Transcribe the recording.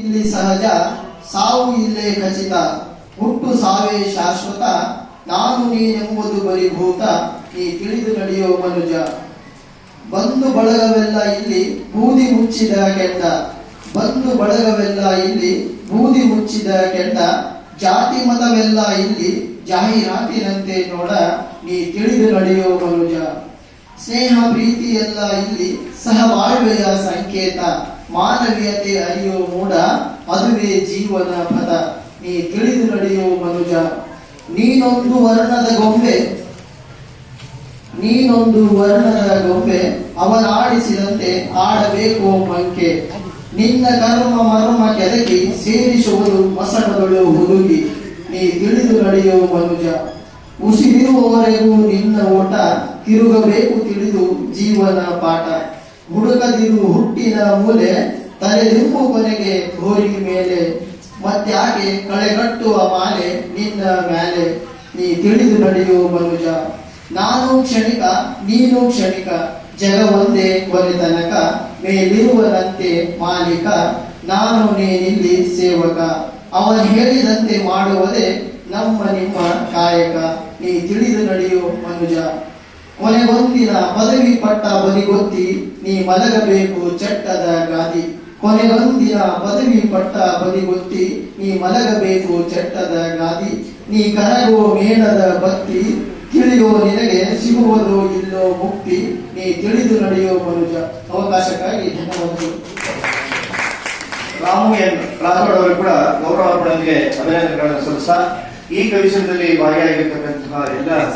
ಇಲ್ಲಿ ಸಹಜ ಸಾವು ಇಲ್ಲೇ ಖಚಿತ, ಹುಟ್ಟು ಸಾವೇ ಶಾಶ್ವತ, ನಾನು ನೀನೆಂಬುದು ಬರಿಭೂತ ನೀ ತಿಳಿದು ನಡೆಯೋ ಮನುಜ. ಬಂದು ಬಳಗವೆಲ್ಲ ಇಲ್ಲಿ ಬೂದಿ ಮುಚ್ಚಿದ ಕೆಂಡ. ಬಂದು ಬಳಗವೆಲ್ಲ ಇಲ್ಲಿ ಬೂದಿ ಮುಚ್ಚಿದ ಕೆಂಡ. ಜಾತಿ ಮತವೆಲ್ಲ ಇಲ್ಲಿ ಜಾಹೀರಾತಿನಂತೆ ನೋಡ, ನೀ ತಿಳಿದು ನಡೆಯೋ ಮನುಜ. ಸ್ನೇಹ ಪ್ರೀತಿ ಎಲ್ಲ ಇಲ್ಲಿ ಸಹಬಾಳ್ವೆಯ ಸಂಕೇತ. ಮಾನವೀಯತೆ ಅರಿಯೋ ಮೂಡ ಅದುವೇ ಜೀವನ ಪದ. ನೀ ತಿಳಿದು ನಡೆಯೋ ಮನುಜ. ನೀನೊಂದು ವರ್ಣದ ಗೊಂಬೆ. ನೀನೊಂದು ವರ್ಣದ ಗೊಂಬೆ. ಅವನಾಡಿಸಿದಂತೆ ಆಡಬೇಕು ಮಂಕೆ. ನಿನ್ನ ಕರ್ಮ ಮರ್ಮ ಕೆದಕಿ ಸೇರಿಸುವುದು ಮಸಣಗಳು ಹುಡುಗಿ ನೀ ತಿಳಿದು ನಡೆಯೋ ಮನುಜ. ಉಸಿರಿರುವವರೆಗೂ ನಿನ್ನ ಓಟ ತಿರುಗಬೇಕು ತಿಳಿದು ಜೀವನ ಪಾಠ. ಹುಡುಕದಿರು ಹುಟ್ಟಿನ ಮೂಲೆ ತಲೆದಿಂಬು ಕೊನೆಗೆ ಗೋರಿ ಮೇಲೆ. ಮತ್ತ್ಯಾಕೆ ಕಳೆಗಟ್ಟುವ ಮಾಲೆ ನಿನ್ನ ಮ್ಯಾಲೆ. ನೀ ತಿಳಿದು ನಡೆಯೋ ಮನುಜ. ನಾನು ಕ್ಷಣಿಕ, ನೀನು ಕ್ಷಣಿಕ. ಜಗ ಒಂದೇ ಕೊನೆ ತನಕ, ಮೇಲಿರುವನಂತೆ ಮಾಲೀಕ. ನಾನು ನೀನಿಲ್ಲಿ ಸೇವಕ. ಅವನು ಹೇಳಿದಂತೆ ಮಾಡುವುದೇ ನಮ್ಮ ನಿಮ್ಮ ಕಾಯಕ. ನೀ ತಿಳಿದು ನಡೆಯೋ ಮನುಜ. ಕೊನೆಗೊಂದಿನ ಪದವಿ ಪಟ್ಟ ಬದಿಗೊತ್ತಿ ನೀ ಮಲಗಬೇಕು ಚಟ್ಟದ ಗಾದಿ. ಕೊನೆಗೊಂದಿನ ಪದವಿ ಪಟ್ಟ ಬದಿಗೊತ್ತಿ ನೀ ಮಲಗಬೇಕು ಚಟ್ಟದ ಗಾದಿ. ನೀ ಕರಗೋ ಮೇಣದ ಬತ್ತಿ, ತಿಳಿಯೋ ನಿನಗೆ ಸಿಗುವುದು ಇಲ್ಲೋ ಮುಕ್ತಿ. ನೀ ತಿಳಿದು ನಡೆಯೋ ಮನುಜ. ಅವಕಾಶಕ್ಕಾಗಿ ಧನ್ಯವಾದಗಳು. ರಾಮು ಎನ್ ಕೂಡ ಗೌರವ ಪಡೆದಿಗೆ ಅಭಿನಂದನೆಗಳನ್ನು ಸಲ್ಲಿಸ ಈ ಕವಿಶನದಲ್ಲಿ ಭಾಗಿಯಾಗಿರ್ತಕ್ಕಂತಹ ಎಲ್ಲ